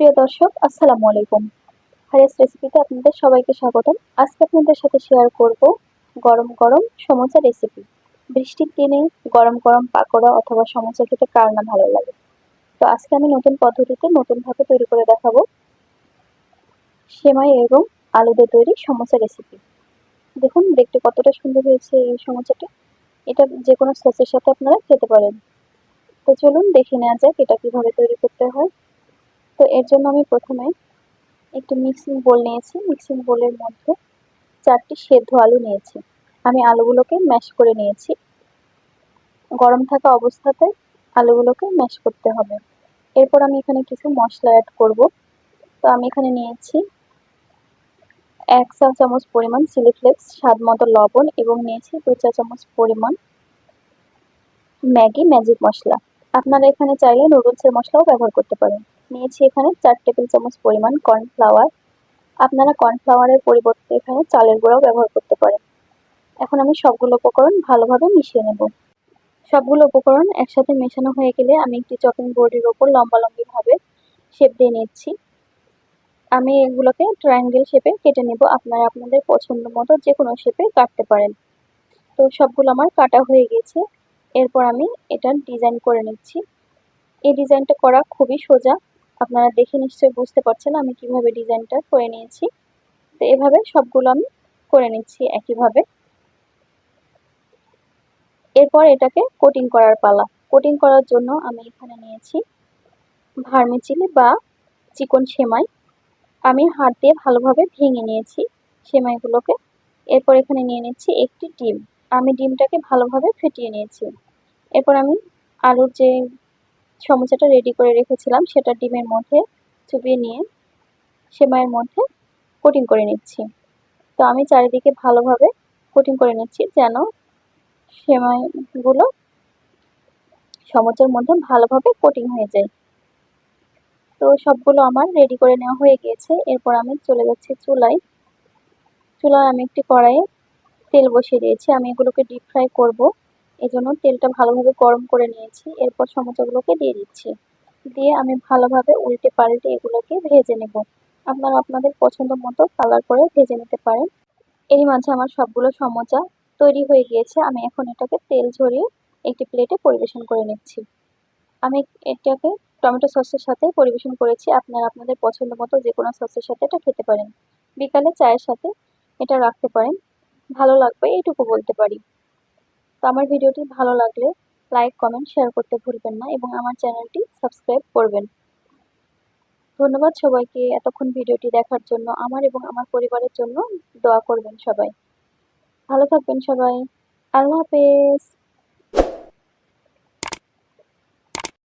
প্রিয় দর্শক, আসসালামু আলাইকুম। হারেস রেসিপিতে আপনাদের সবাইকে স্বাগতম। আজকে আপনাদের সাথে শেয়ার করব গরম গরম সমোসা রেসিপি বৃষ্টির দিনে গরম গরম পাকোড়া অথবা সমোসা খেতে কার না ভালো লাগে? তো আজকে আমি নতুন পদ্ধতিতে নতুনভাবে তৈরি করে দেখাবো সেমাই এবং আলু দিয়ে তৈরি সমোসা রেসিপি দেখুন, দেখতে কতটা সুন্দর হয়েছে এই সমোসাটা। এটা যে কোনো সসের সাথে আপনারা খেতে পারেন। তো চলুন দেখে নেওয়া যাক এটা কীভাবে তৈরি করতে হয়। তো এর জন্য আমি প্রথমে একটি মিক্সিং বোল নিয়েছি। মিক্সিং বোলের মধ্যে চারটি সেদ্ধ আলু নিয়েছি। আমি আলুগুলোকে ম্যাশ করে নিয়েছি। গরম থাকা অবস্থাতে আলুগুলোকে ম্যাশ করতে হবে। এরপর আমি এখানে কিছু মশলা অ্যাড করব। তো আমি এখানে নিয়েছি এক চা চামচ পরিমাণ চিলি ফ্লেক্স স্বাদ মতো লবণ এবং নিয়েছি দু চা চামচ পরিমাণ ম্যাগি ম্যাজিক মশলা। আপনারা এখানে চাইলে নুডলসের মশলাও ব্যবহার করতে পারেন। নিয়েছি এখানে চার টেবিল চামচ পরিমাণ কর্নফ্লাওয়ার। আপনারা কর্নফ্লাওয়ারের পরিবর্তে এখানে চালের গুঁড়াও ব্যবহার করতে পারেন। এখন আমি সবগুলো উপকরণ ভালোভাবে মিশিয়ে নেব। সবগুলো উপকরণ একসাথে মেশানো হয়ে গেলে আমি একটি চপিং বোর্ডের ওপর লম্বা লম্বিভাবে শেপ দিয়ে নিচ্ছি। আমি এগুলোকে ট্রায়াঙ্গেল শেপে কেটে নেব। আপনারা আপনাদের পছন্দ মতো যে কোনো শেপে কাটতে পারেন। তো সবগুলো আমার কাটা হয়ে গেছে। এরপর আমি এটা ডিজাইন করে নিচ্ছি। এই ডিজাইনটা করা খুবই সোজা। আপনারা দেখে নিশ্চয়ই বুঝতে পারছেন আমি কীভাবে ডিজাইনটা করে নিয়েছি। তো এভাবে সবগুলো আমি করে নিচ্ছি একইভাবে। এরপর এটাকে কোটিং করার পালা। কোটিং করার জন্য আমি এখানে নিয়েছি ভার্মিচিলি বা চিকন সেমাই। আমি হাত দিয়ে ভালোভাবে ভেঙে নিয়েছি সেমাইগুলোকে। এরপর এখানে নিয়ে নিচ্ছি একটি ডিম। আমি ডিমটাকে ভালোভাবে ফেটিয়ে নিয়েছি। এরপর আমি আলুর যে সমোসাটা রেডি করে রেখেছিলাম, সেটা ডিমের মধ্যে চুপিয়ে নিয়ে, সেমাইয়ের মধ্যে কোটিং করে নিচ্ছি। তো আমি চারিদিকে ভালোভাবে কোটিং করে নিচ্ছি যেন সেমাইগুলো সমোসার মধ্যে ভালোভাবে কোটিং হয়ে যায়। তো সবগুলো আমার রেডি করে নেওয়া হয়ে গিয়েছে। এরপর আমি চলে যাচ্ছি চুলায়। চুলায় আমি একটি কড়াইয়ে তেল বসিয়ে দিয়েছি। আমি এগুলোকে ডিপ ফ্রাই করব। এজন্য তেলটা ভালোভাবে গরম করে নিয়েছি। এরপর সমোসাগুলোকে দিয়ে দিচ্ছি। দিয়ে আমি ভালোভাবে উল্টে পাল্টে এগুলোকে ভেজে নেব। আপনারা আপনাদের পছন্দ মতো কালার করে ভেজে নিতে পারেন। এর মাঝে আমার সবগুলো সমোচা তৈরি হয়ে গিয়েছে। আমি এখন এটাকে তেল ঝরিয়ে একটি প্লেটে পরিবেশন করে নিচ্ছি। আমি এটাকে টমেটো সসের সাথে পরিবেশন করেছি। আপনারা আপনাদের পছন্দ মতো যে কোনো সসের সাথে এটা খেতে পারেন। বিকালে চায়ের সাথে এটা রাখতে পারেন। ভালো লাগবে এইটুকু বলতে পারি। তো আমার ভিডিওটি ভালো লাগলে লাইক কমেন্ট শেয়ার করতে ভুলবেন না এবং আমার চ্যানেলটি সাবস্ক্রাইব করবেন। ধন্যবাদ সবাইকে এতক্ষণ ভিডিওটি দেখার জন্য আমার এবং আমার পরিবারের জন্য দোয়া করবেন সবাই। ভালো থাকবেন সবাই। আল্লাহ হাফেজ।